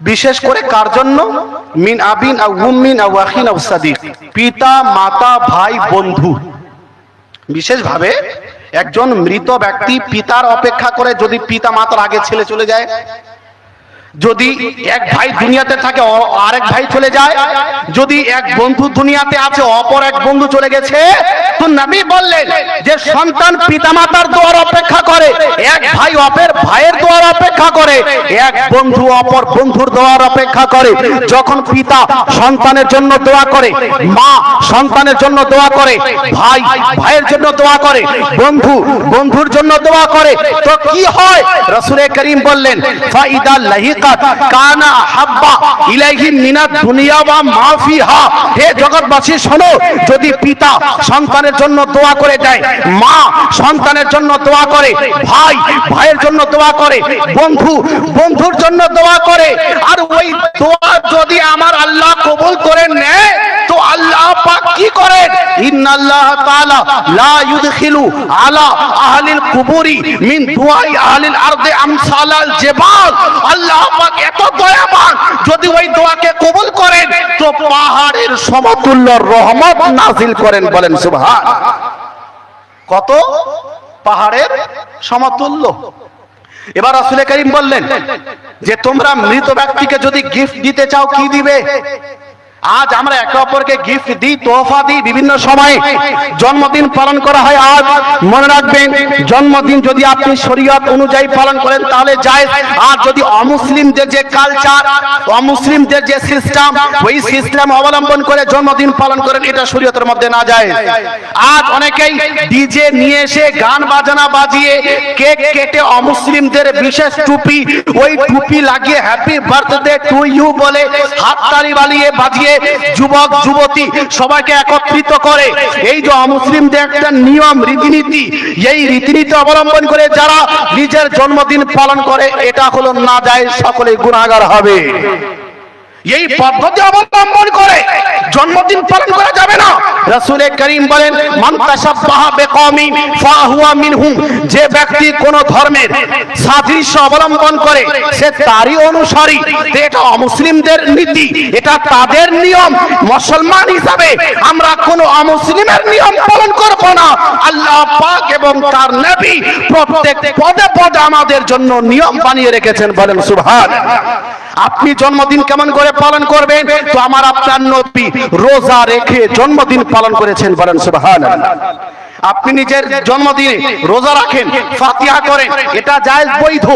বিশেষ করে কার জন্য? মিন আবিন আউ উম্মিন আউ আখিন আউ সাদিক। পিতা, মাতা, ভাই, বন্ধু। বিশেষভাবে একজন মৃত ব্যক্তি পিতার অপেক্ষা করে যদি পিতা মাতার আগে ছেলে চলে যায়, যদি এক ভাই দুনিয়াতে থাকে আরেক ভাই চলে যায়, যদি এক বন্ধু দুনিয়াতে আছে, অপর এক বন্ধু চলে গেছে, তো নবী বললেন যে সন্তান পিতামাতার দোয়ার অপেক্ষা করে, এক ভাই অপর ভাইয়ের দোয়ার অপেক্ষা করে এক বন্ধু অপর বন্ধুর দোয়ার অপেক্ষা করে। যখন পিতা সন্তানের জন্য দোয়া করে, মা সন্তানের জন্য দোয়া করে, ভাই ভাইয়ের জন্য দোয়া করে, বন্ধু বন্ধুর জন্য দোয়া করে, তো কি হয়? রসুল করিম বললেন, ফাইদা লাহিকাত কানা হাব্বা ইলাইহি মিনাদ দুনিয়া ওয়া মা ফিহা। হে জগৎবাসী, শোনো, যদি পিতা সন্তানের জন্য দোয়া করে দেয়, মা সন্তানের জন্য দোয়া করে, ভাই ভাইয়ের জন্য দোয়া করে, বন্ধু বন্ধুর জন্য দোয়া করে। আর ওই দোয়া যদি আমার আল্লাহ কবুল করে নেয়, তো আল্লাহ পাক কি করেন? ইন্নাল্লাহ তাআলা লা ইউদখিলু আলা আহলিল কুবুরি মিন দুআই আহলিল আরদি আমসালাল জিবাল। আল্লাহ পাক এত দয়াবান, যদি ওই দোয়াকে কবুল করেন, তো পাহাড়ের সমতুল্য রহমত নাজিল করেন বলেন সুবহান। কত? পাহাড়ের সমতুল্য। এবার রাসূল করিম বললেন যে তোমরা মৃত ব্যক্তিকে যদি গিফট দিতে চাও কি দিবে? আজ আমরা একে অপরকে গিফট দিই, তোহফা দিই, বিভিন্ন সময়ে জন্মদিন পালন করা হয়। আজ মনে রাখবেন, জন্মদিন যদি আপনি শরীয়ত অনুযায়ী পালন করেন, তাহলে যায় আর যদি অমুসলিমদের যে কালচার অমুসলিমদের যে সিস্টেম ওই সিস্টেম অবলম্বন করে জন্মদিন পালন করেন, এটা শরীয়তের মধ্যে না যায়। আজ অনেকেই ডিজে নিয়ে এসে গান বাজানা বাজিয়ে কেক কেটে অমুসলিমদের বিশেষ টুপি, ওই টুপি লাগিয়ে হ্যাপি বার্থডে টু ইউ বলে হাততালি বালিয়ে বাজিয়ে যুবক, যুবতী সবাইকে একত্রিত করে এই যে অমুসলিমদের একটা নিয়ম, রীতিনীতি, এই রীতিনীতি অবলম্বন করে যারা নিজের জন্মদিন পালন করে, এটা হলো না যায় সকলে গুণাগার হবে। এই পদ্ধতি অবলম্বন করে জন্মদিন পালন করা যাবে না। রাসূল করিম বলেন, মান বিকওমিন ফাহুয়া যে ব্যক্তি কোন ধর্মের সাদৃশ্য অবলম্বন করে, সে তারই অনুসারী। এটা অমুসলিমদের নীতি, এটা তাদের নিয়ম। মুসলমান হিসাবে আমরা কোন অমুসলিমের নিয়ম পালন করব না। আল্লাহ পাক এবং তার নবী প্রত্যেক পদে পদে আমাদের জন্য নিয়ম বানিয়ে রেখেছেন বলেন, সুবহান। আপনি জন্মদিন কেমন করে পালন করবেন? তো আমার আপনার নবী রোজা রেখে জন্মদিন পালন করেছেন, বলেন সুবহান আপনি নিজের জন্মদিনে রোজা রাখেন, ফাতিহা করেন, এটা জায়েজ বৈধ।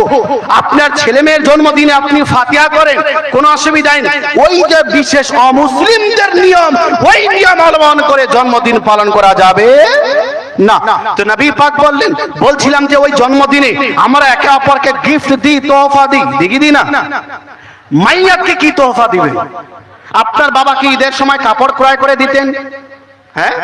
আপনার ছেলে মেয়ের জন্মদিনে আপনি ফাতিহা করেন, কোনো অসুবিধা নেই। ওই যে বিশেষ অমুসলিমদের নিয়ম, ওই নিয়ম অবলম্বন করে জন্মদিন পালন করা যাবে না। তো নবী পাক বললেন, বলছিলাম যে ওই জন্মদিনে আমরা একে অপরকে গিফট দিই, তোহফা দিই। দেখি দিই না? মাইয়াতকে কি তোহফা দিবেন? আপনার বাবা কি ঈদের সময় কাপড় ক্রয় করে দিতেন হ্যাঁ?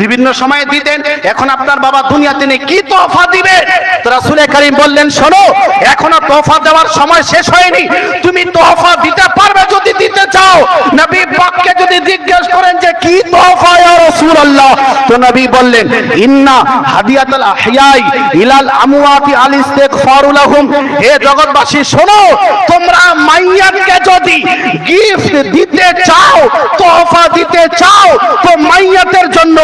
বিভিন্ন সময়ে দিতেন। এখন আপনার বাবা দুনিয়াতে নেই। কি তোহফা দিবে? তো রাসূল করিম বললেন, শোনো, এখনও তোহফা দেওয়ার সময় শেষ হয়নি। তুমি তোহফা দিতে পারবে যদি দিতে চাও। নবী পাককে যদি জিজ্ঞেস করেন যে, কি তোহফা ইয়া রাসূলুল্লাহ? তো নবী বললেন, ইন্না হাদিয়াতুল আহয়াই ইলাল আমওয়াতি আল ইস্তিগফারু লাহুম। হে জগৎবাসী, শোনো, তোমরা মাইয়াতকে যদি গিফট দিতে চাও, তোহফা দিতে চাও, তো মাইয়াতের জন্য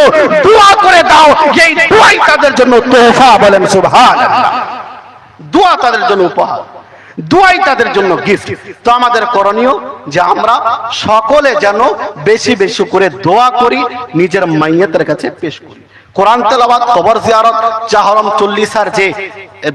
দোয়া করে দাও এই দোয়াই তাদের জন্য তোহফা বলেন সুবহানাল্লাহ। দোয়া তাদের জন্য উপহার, দোয়াই তাদের জন্য গিফট। তো আমাদের করণীয় যে আমরা সকলে যেন বেশি বেশি করে দোয়া করি, নিজের মাইয়াতের কাছে পেশ করি। কোরআন তেলাওয়াত, কবর জিয়ারত চাহরম চল্লিশার যে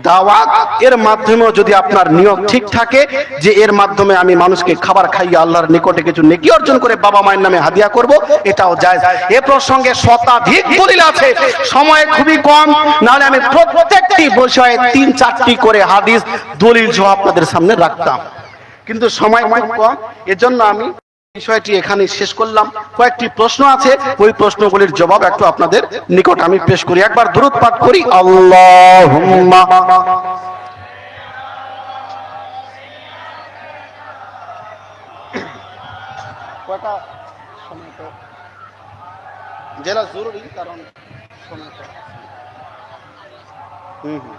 দাওয়াত, এর মাধ্যমেও যদি আপনার নিয়ম ঠিক থাকে, যে এর মাধ্যমে আমি মানুষকে খাবার খাইয়ে আল্লাহর নিকটে কিছু নেকি অর্জন করে বাবা মায়ের নামে হাদিয়া করব, এটাও যায় এ প্রসঙ্গে শতাধিক দলিল আছে। সময় খুবই কম, নাহলে আমি প্রত্যেকটি বিষয়ে তিন, চারটি করে হাদিস, দলিল সহ আপনাদের সামনে রাখতাম। কিন্তু সময় কম, এজন্য আমি বিষয়টি এখানে শেষ করলাম। কয়েকটি প্রশ্ন আছে। ওই প্রশ্নগুলির জবাব একটু আপনাদের নিকট আমি পেশ করি। একবার দূরত পাঠ করি। আল্লাহ জেলা জরুরি, কারণ হুম হুম।